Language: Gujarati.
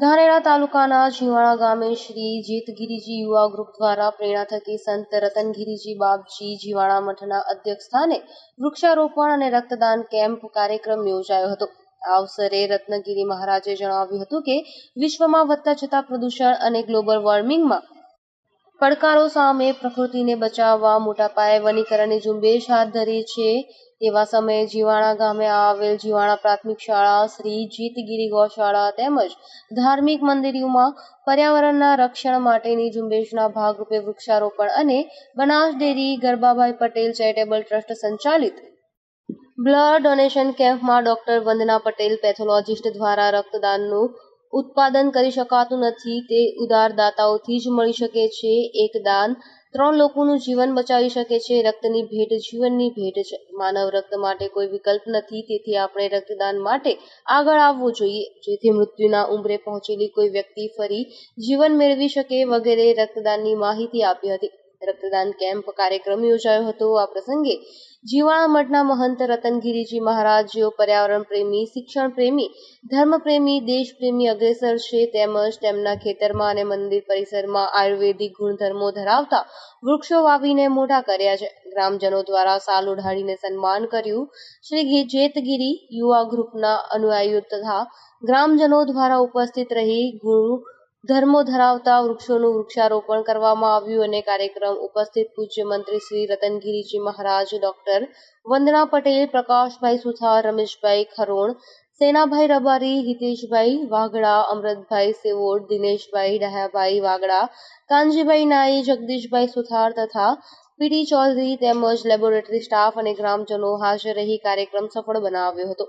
ધાનેરા તાલુકાના જીવાણા ગામે શ્રી જીતગીરીજી યુવા ગ્રુપ દ્વારા પ્રેરણા થકી સંત રતનગીરીજી બાપજી જીવાણા મઠના અધ્યક્ષ સ્થાને વૃક્ષારોપણ અને રક્તદાન કેમ્પ કાર્યક્રમ યોજાયો હતો. આ અવસરે રત્નગીરી મહારાજે જણાવ્યું હતું કે વિશ્વમાં વધતા જતા પ્રદૂષણ અને ગ્લોબલ વોર્મિંગમાં પડકારો સામે પ્રકૃતિને બચાવવા મોટા પાયે વનીકરણની ઝુંબેશ હાથ ધરી છે. એવા સમયે જીવાણા ગામે આવેલ જીવાણા પ્રાથમિક શાળા, શ્રી જીતગીરી ગૌશાળા તેમજ ધાર્મિક મંદિરોમાં પર્યાવરણના રક્ષણ માટેની ઝુંબેશના ભાગરૂપે વૃક્ષારોપણ અને Banas dairy Garbabhai Patel charitable trust સંચાલિત બ્લડ ડોનેશન કેમ્પમાં ડોક્ટર વંદના પટેલ પેથોલોજીસ્ટ દ્વારા રક્તદાનનું ઉત્પાદન કરી શકાતું નથી, તે ઉદારદાતાઓથી જ મળી શકે છે. એક દાન ત્રણ લોકોનું જીવન બચાવી શકે છે. રક્તની ભેટ જીવનની ભેટ છે. માનવ રક્ત માટે કોઈ વિકલ્પ નથી, તેથી આપણે રક્તદાન માટે આગળ આવવું જોઈએ. જેથી મૃત્યુના ઉંબરે પહોંચેલી કોઈ વ્યક્તિ ફરી જીવન મેળવી શકે વગેરે રક્તદાનની માહિતી આપી હતી. રક્તદાન કેમ્પ કાર્યક્રમ યોજાયો હતો. આ પ્રસંગે જીવાણા મઠના મહંત રતનગીરીજી મહારાજ, જેઓ પર્યાવરણ પ્રેમી, શિક્ષણ પ્રેમી, ધર્મ પ્રેમી, દેશ પ્રેમી અગ્રેસર છે, તેમજ તેમના ખેતરમાં અને મંદિર પરિસરમાં આયુર્વેદિક ગુણધર્મો ધરાવતા વૃક્ષો વાવીને મોટા કર્યા છે. ગ્રામજનો દ્વારા સાલ ઉઢાડીને સન્માન કર્યું. શ્રી જેતગીરી યુવા ગ્રુપના અનુયાયીઓ તથા ગ્રામજનો દ્વારા ઉપસ્થિત રહી ગુરુ ધર્મો ધરાવતા વૃક્ષોનું વૃક્ષારોપણ કરવામાં આવ્યું અને કાર્યક્રમ ઉપસ્થિત પૂજ્ય મંત્રી શ્રી રતનગીરીજી મહારાજ, ડોક્ટર વંદના પટેલ, પ્રકાશભાઈ સુથાર, રમેશભાઈ ખરોણ, સેનાભાઈ રબારી, હિતેશભાઈ વાઘડા, અમૃતભાઈ સેવોડ, દિનેશભાઈ ડાહ્યાભાઈ વાગડા કાનજીભાઈ નાઈ, જગદીશભાઈ સુથાર તથા પીડી ચૌધરી તેમજ લેબોરેટરી સ્ટાફ અને ગ્રામજનો હાજર રહી કાર્યક્રમ સફળ બનાવ્યો હતો.